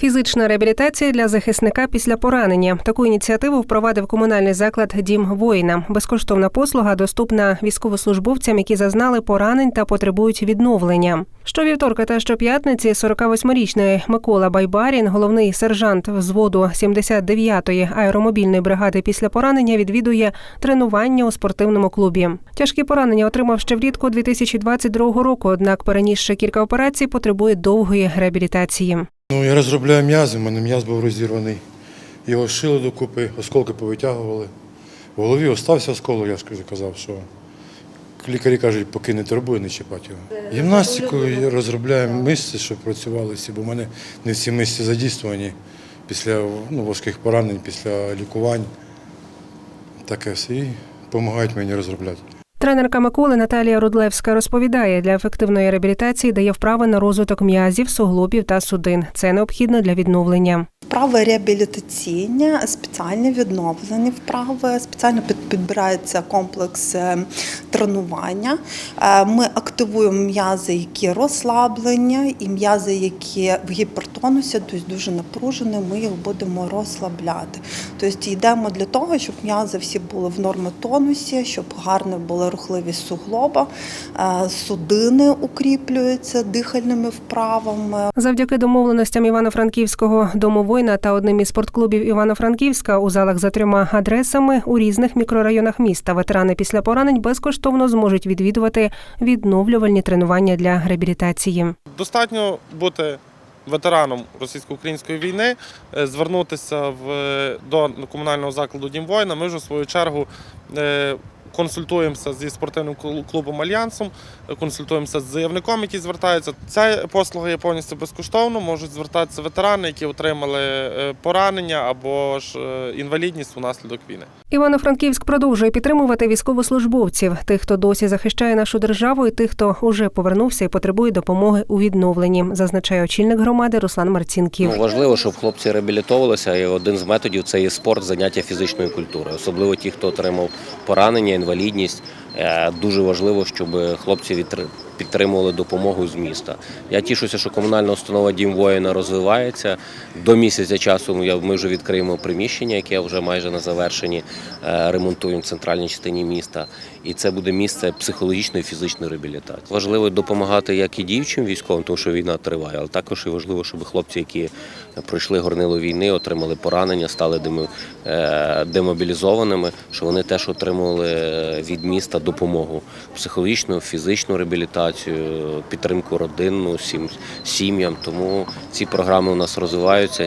Фізична реабілітація для захисника після поранення. Таку ініціативу впровадив комунальний заклад Дім воїна. Безкоштовна послуга доступна військовослужбовцям, які зазнали поранень та потребують відновлення. Щовівторка та щоп'ятниці 48-річний Микола Байбарін, головний сержант взводу 79-ї аеромобільної бригади після поранення, відвідує тренування у спортивному клубі. Тяжкі поранення отримав ще влітку 2022 року. Однак, перенісши кілька операцій, потребує довгої реабілітації. Ну, я розробляю м'язи, у мене м'яз був розірваний. Його шили докупи, осколки повитягували. В голові остався осколок, я ж казав, що лікарі кажуть, поки не турбує, не чіпати його. Гімнастикою я розробляю мишці, щоб працювали всі, бо в мене не всі мишці задійствовані після ну, важких поранень, після лікувань. Таке все. І допомагають мені розробляти. Тренерка Миколи Наталія Рудлевська розповідає, для ефективної реабілітації дає вправи на розвиток м'язів, суглобів та судин. Це необхідно для відновлення. Вправи реабілітаційні, спеціальні відновлені вправи, спеціально під- підбирається комплекс е, тренування. Е, Ми активуємо м'язи, які розслаблені, і м'язи, які в гіпертонусі, тобто дуже напружені, ми їх будемо розслабляти. Тобто йдемо для того, щоб м'язи всі були в нормотонусі, щоб гарна була рухливість суглоба, е, судини укріплюються дихальними вправами. Завдяки домовленостям Івано-Франківського дому воїна та одним із спорtклубів Івано-Франківська у залах за трьома адресами у різних мікрорайонах міста ветерани після поранень безкоштовно зможуть відвідувати відновлювальні тренування для реабілітації. Достатньо бути ветераном російсько-української війни, е, звернутися в, до комунального закладу Дім воїна. Ми вже в свою чергу е, консультуємося зі спортивним клу- клубом Альянсом, консультуємося з заявником, який звертається. Ця послуга є повністю безкоштовно. Можуть звертатися ветерани, які отримали е, поранення або ж е, інвалідність унаслідок війни. Івано-Франківськ продовжує підтримувати військовослужбовців, тих, хто досі захищає нашу державу, і тих, хто уже повернувся і потребує допомоги у відновленні, зазначає очільник громади Руслан Марцінків. Ну, важливо, щоб хлопці реабілітовувалися, і один з методів це є спорт, заняття фізичної культури. Особливо ті, хто отримав поранення, інвалідність. Е, Дуже важливо, щоб хлопці підтримували допомогу з міста. Я тішуся, що комунальна установа Дім воїна розвивається. До місяця часу ми вже відкриємо приміщення, яке вже майже на завершенні е, ремонтуємо в центральній частині міста. І це буде місце психологічної і фізичної реабілітації. Важливо допомагати як і дівчим військовим, тому що війна триває, але також і важливо, щоб хлопці, які пройшли горнило війни, отримали поранення, стали е, демобілізованими, що вони теж отримували від міста допомогу психологічну, фізичну реабілітацію, підтримку родинну сім'ям. Тому ці програми у нас розвиваються.